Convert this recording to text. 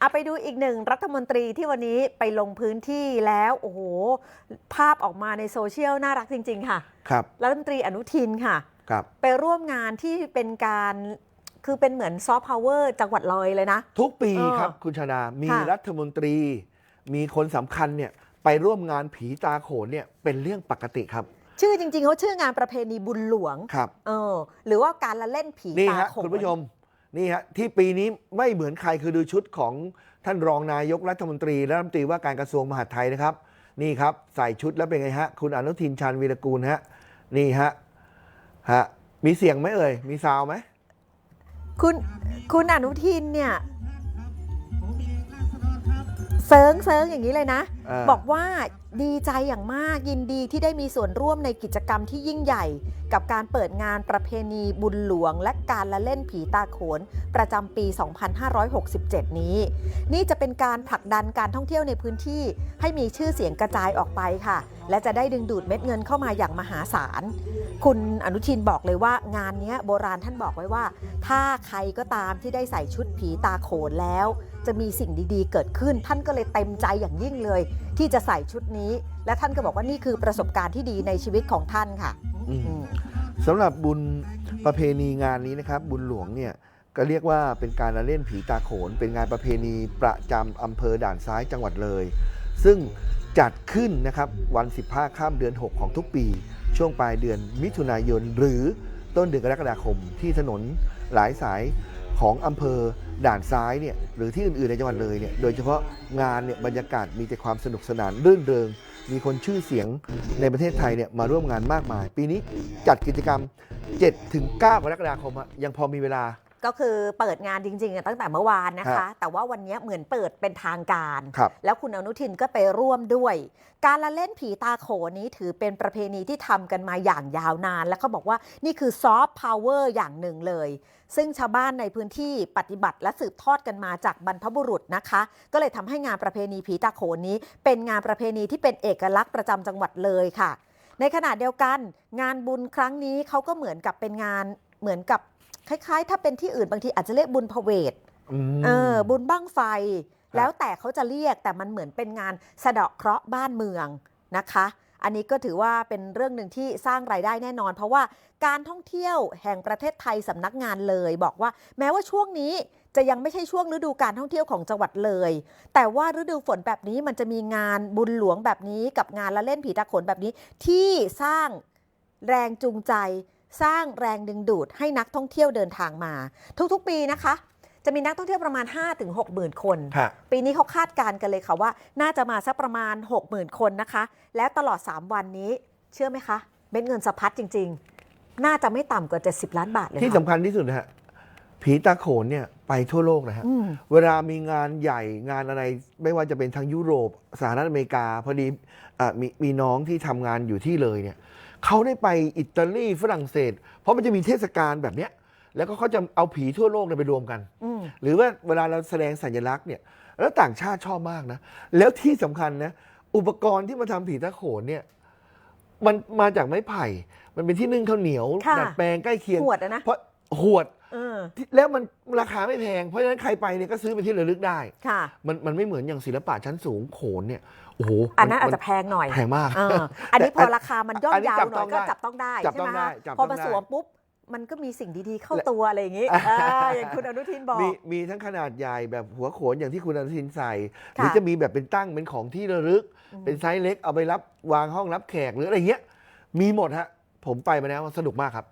เอาไปดูอีกหนึ่งรัฐมนตรีที่วันนี้ไปลงพื้นที่แล้ว โอ้โห ภาพออกมาในโซเชียลน่ารักจริง ๆ ค่ะ ครับ รัฐมนตรีอนุทินค่ะ ครับ ไปร่วมงานที่เป็นการคือเป็นเหมือนซอฟต์พาวเวอร์จังหวัดเลยเลยนะ ทุกปีเออครับคุณชาดา มีค่ะ รัฐมนตรี มีคนสำคัญเนี่ยไปร่วมงานผีตาโขนเนี่ยเป็นเรื่องปกติครับ ชื่อจริง ๆเขาชื่องานประเพณีบุญหลวง ครับ เออ หรือว่าการละเล่นผีนี่ตาฮะโขน คุณผู้ชม นี่ฮะที่ปีนี้ไม่เหมือนใครคือดูชุดของท่านรองนายกรัฐมนตรีและรัฐมนตรีว่าการกระทรวงมหาดไทยนะครับ นี่ครับใส่ชุดแล้วเป็นไงฮะ คุณอนุทินชาญวีรกูลฮะนี่ฮะฮะมีเสียงไหมเอ่ยมีซาวไหมคุณคุณอนุทินเนี่ยเซิงเซิงอย่างนี้เลยนะ บอกว่าดีใจอย่างมากยินดีที่ได้มีส่วนร่วมในกิจกรรมที่ยิ่งใหญ่ กับการเปิดงานประเพณีบุญหลวง และการละเล่นผีตาโขน ประจำปี 2567 นี้ นี่จะเป็นการผลักดันการท่องเที่ยวในพื้นที่ ให้มีชื่อเสียงกระจายออกไปค่ะ และจะได้ดึงดูดเม็ดเงินเข้ามาอย่างมหาศาล คุณอนุทินบอกเลยว่างานนี้โบราณท่านบอกไว้ว่า ถ้าใครก็ตามที่ได้ใส่ชุดผีตาโขนแล้ว จะมีสิ่งดีๆ เกิดขึ้น ท่านก็เลยเต็มใจอย่างยิ่งเลยที่จะใส่ชุดนี้ และท่านก็บอกว่านี่คือประสบการณ์ที่ดีในชีวิตของท่านค่ะอืม อืม สำหรับบุญประเพณีงานนี้นะครับ บุญหลวงเนี่ยก็เรียกว่าเป็นการละเล่นผีตาโขน เป็นงานประเพณีประจำอำเภอด่านซ้ายจังหวัดเลย ซึ่งจัดขึ้นนะครับวัน 15ข้ามเดือน 6 ของทุกปี ช่วงปลายเดือนมิถุนายน หรือต้นเดือนกรกฎาคมที่ถนนหลายสาย ของอำเภอด่านซ้ายเนี่ยหรือที่อื่นๆในจังหวัดเลยเนี่ยโดยเฉพาะงานเนี่ยบรรยากาศมีแต่ความสนุกสนานรื่นเริง มีคนชื่อเสียงในประเทศไทยเนี่ยมาร่วมงานมากมาย ปีนี้จัดกิจกรรม 7-9กรกฎาคมอะยังพอมีเวลา ก็คือเปิดงานจริงๆอะตั้งแต่เมื่อวานนะคะฮะแต่ว่าวันนี้เหมือนเปิดเป็นทางการครับแล้วคุณอนุทินก็ไปร่วมด้วย การละเล่นผีตาโขนนี้ถือเป็นประเพณีที่ทำกันมาอย่างยาวนาน และเขาบอกว่านี่คือซอฟต์พาวเวอร์อย่างหนึ่งเลย ซึ่งชาวบ้านในพื้นที่ปฏิบัติและสืบทอดกันมาจากบรรพบุรุษนะคะ ก็เลยทำให้งานประเพณีผีตาโขนนี้ เป็นงานประเพณีที่เป็นเอกลักษณ์ประจำจังหวัดเลยค่ะ ในขณะเดียวกัน งานบุญครั้งนี้เขาก็เหมือนกับเป็นงานเหมือนกับ คล้ายๆ ถ้าเป็นที่อื่นบางทีอาจจะเรียกบุญพเวทอืมเออบุญบั้งไฟครับแล้วแต่เขาจะเรียกแต่มันเหมือนเป็นงานสะเดาะเคราะห์บ้านเมืองนะคะ อันนี้ก็ถือว่าเป็นเรื่องหนึ่งที่สร้างรายได้แน่นอน เพราะว่าการท่องเที่ยวแห่งประเทศไทยสำนักงานเลย บอกว่าแม้ว่าช่วงนี้จะยังไม่ใช่ช่วงฤดูการท่องเที่ยวของจังหวัดเลย แต่ว่าฤดูฝนแบบนี้มันจะมีงานบุญหลวงแบบนี้ กับงานละเล่นผีตาโขนแบบนี้ที่สร้างแรงจูงใจ สร้างแรงดึงดูดให้นักท่องเที่ยวเดินทางมา ทุกๆปีนะคะ จะมีนักท่องเที่ยวประมาณ5-6หมื่นคน ฮะ ปีนี้เขาคาดการณ์กันเลยค่ะว่า น่าจะมาสักประมาณ 60,000 คนนะคะ และตลอด 3 วันนี้ เชื่อไหมคะเม็ดเงินสะพัดจริง ๆ น่าจะไม่ต่ำกว่า 70 ล้านบาทเลยที่ค่ะสำคัญที่สุดนะฮะผีตาโขนเนี่ยไปทั่วโลกนะฮะ อืม เวลามีงานใหญ่งานอะไรไม่ว่าจะเป็นทางยุโรปสหรัฐอเมริกา พอดีอะมีมีน้องที่ทำงานอยู่ที่เลยเนี่ย เขาได้ไปอิตาลีฝรั่งเศส เพราะมันจะมีเทศกาลแบบเนี้ยแล้วก็เขาจะเอาผีทั่วโลกเนี่ยไปรวมกันอืมหรือว่าเวลาเราแสดงสัญลักษณ์เนี่ยแล้วต่างชาติชอบมากนะ แล้วที่สำคัญนะ อุปกรณ์ที่มาทำผีตาโขนเนี่ยมันมาจากไม้ไผ่ มันเป็นที่นึ่งข้าวเหนียวค่ะดัดแปลงใกล้เคียงหวดอะนะ เพราะ หวดเออที่แล้วมันราคาไม่แพง เพราะฉะนั้นใครไปเนี่ยก็ซื้อเป็นที่ระลึกได้ ค่ะ มันมันไม่เหมือนอย่างศิลปะชั้นสูงโขนเนี่ยโอ้โหอันนั้นอาจมัจะแพงหน่อยแพงมาก เอออันนี้พอราคามันย่ออัมนนี้ยาวจับหน่ต้ออยงก็ได้จับต้องได้จับใช่ต้ไหองมได้คะจับพอต้มาองได้ สวมปุ๊บ มันก็มีสิ่งดีๆเข้าตัวอะไรอย่างนี้เอออย่างคุณอนุทินบอก มีมีทั้งขนาดใหญ่แบบหัวโขนอย่างที่คุณอนุทินใส่หค่ะรือจะมีแบบเป็นตั้งเป็นของที่ระลึก อืม เป็นไซส์เล็กเอาไปรับวางห้องรับแขกหรืออะไรเงี้ย มีหมดฮะ ผมไปมาแล้วสนุกมากครับ